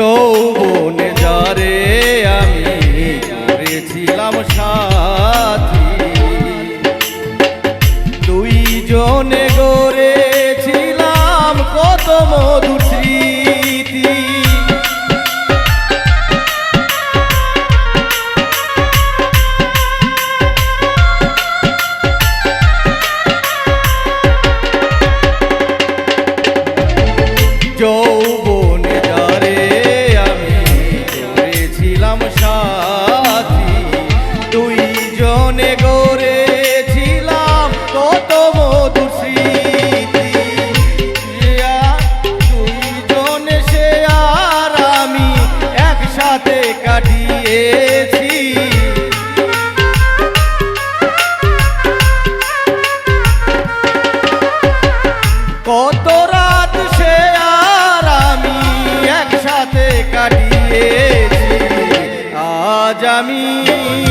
যৌবনে যারে আমি করেছিলাম সাথী। দুইজনে গড়েছিলাম কত মধুর আমি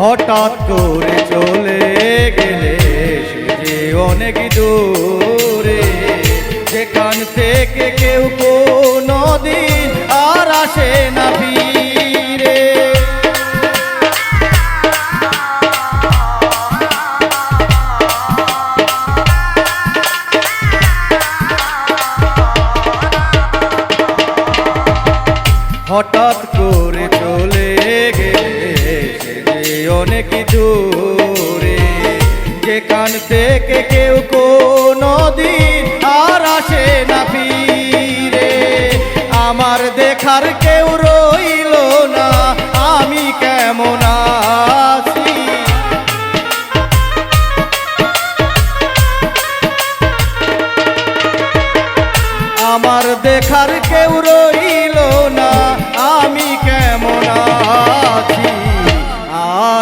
হঠাৎ করে চলে গেলে যে অনেক দূরে। সেখান থেকে কেউ কোনো দিন আর আসে না ফিরে। করে চলে গেলে অনেক দূরে। যেখান থেকে কেউ কোনো দিন আর আসে না ফিরে।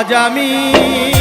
আজ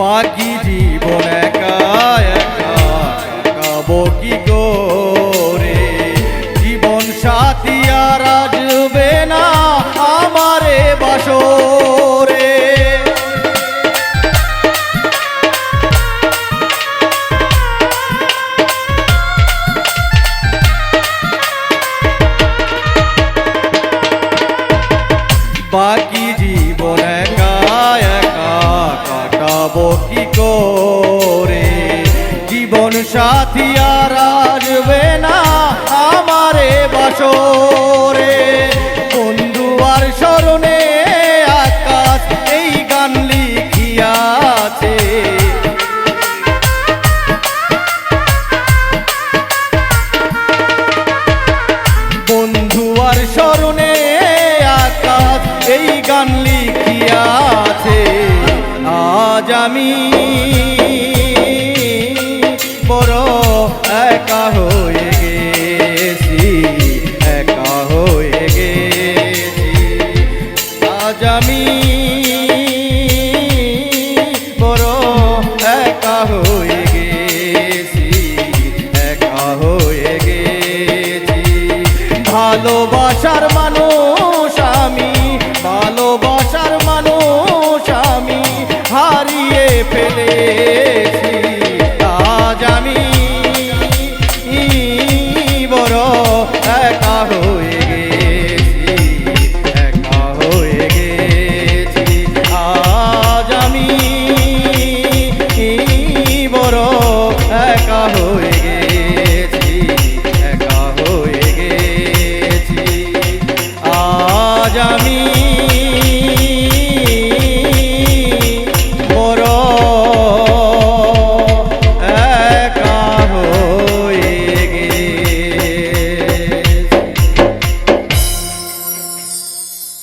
বাকি জীবন একা কি করে? জীবন সাথী আর আসবে না আমারে বাসরে। বাকি জীবন সাথী আর আসবে না আমারে বাসরে বন্ধু আর স্মরণে আকাশ এই গান লিখিয়াছে। বন্ধু আর স্মরণে আকাশ এই গান লিখিয়াছে। আজ আমি আজ